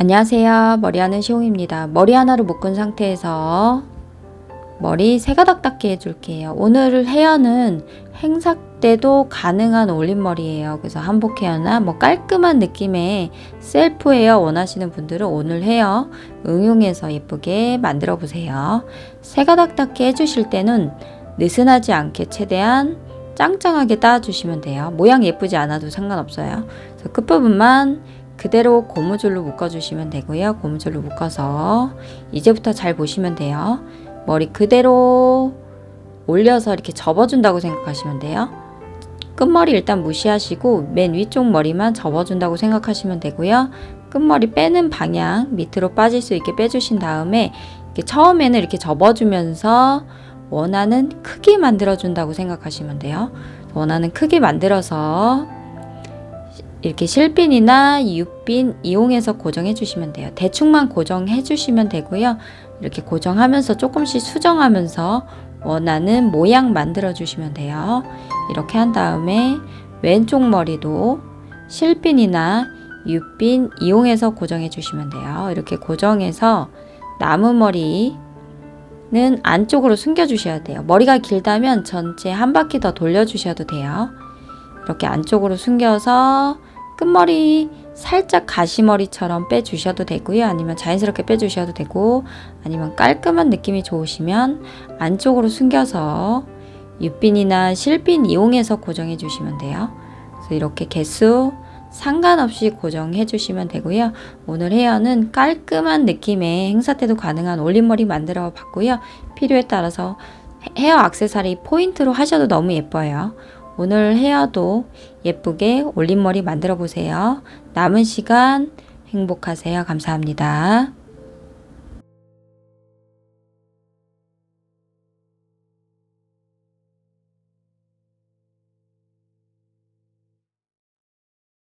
안녕하세요. 머리하는 시홍입니다. 머리 하나로 묶은 상태에서 머리 세 가닥 닦게 해줄게요. 오늘 헤어는 행사 때도 가능한 올림머리예요. 그래서 한복 헤어나 뭐 깔끔한 느낌의 셀프 헤어 원하시는 분들은 오늘 헤어 응용해서 예쁘게 만들어 보세요. 세 가닥 닦게 해주실 때는 느슨하지 않게 최대한 짱짱하게 따주시면 돼요. 모양 예쁘지 않아도 상관없어요. 그래서 끝부분만 그대로 고무줄로 묶어주시면 되고요. 고무줄로 묶어서 이제부터 잘 보시면 돼요. 머리 그대로 올려서 이렇게 접어준다고 생각하시면 돼요. 끝머리 일단 무시하시고 맨 위쪽 머리만 접어준다고 생각하시면 되고요. 끝머리 빼는 방향 밑으로 빠질 수 있게 빼주신 다음에 이렇게 처음에는 이렇게 접어주면서 원하는 크기 만들어준다고 생각하시면 돼요. 원하는 크기 만들어서 이렇게 실핀이나 유핀 이용해서 고정해 주시면 돼요. 대충만 고정해 주시면 되고요. 이렇게 고정하면서 조금씩 수정하면서 원하는 모양 만들어 주시면 돼요. 이렇게 한 다음에 왼쪽 머리도 실핀이나 유핀 이용해서 고정해 주시면 돼요. 이렇게 고정해서 나무 머리는 안쪽으로 숨겨 주셔야 돼요. 머리가 길다면 전체 한 바퀴 더 돌려 주셔도 돼요. 이렇게 안쪽으로 숨겨서 끝머리 살짝 가시머리처럼 빼주셔도 되고요. 아니면 자연스럽게 빼주셔도 되고, 아니면 깔끔한 느낌이 좋으시면 안쪽으로 숨겨서 유핀이나 실핀 이용해서 고정해 주시면 돼요. 그래서 이렇게 개수 상관없이 고정해 주시면 되고요. 오늘 헤어는 깔끔한 느낌의 행사 때도 가능한 올림머리 만들어 봤고요. 필요에 따라서 헤어 액세서리 포인트로 하셔도 너무 예뻐요. 오늘 헤어도 예쁘게 올림머리 만들어 보세요. 남은 시간 행복하세요. 감사합니다.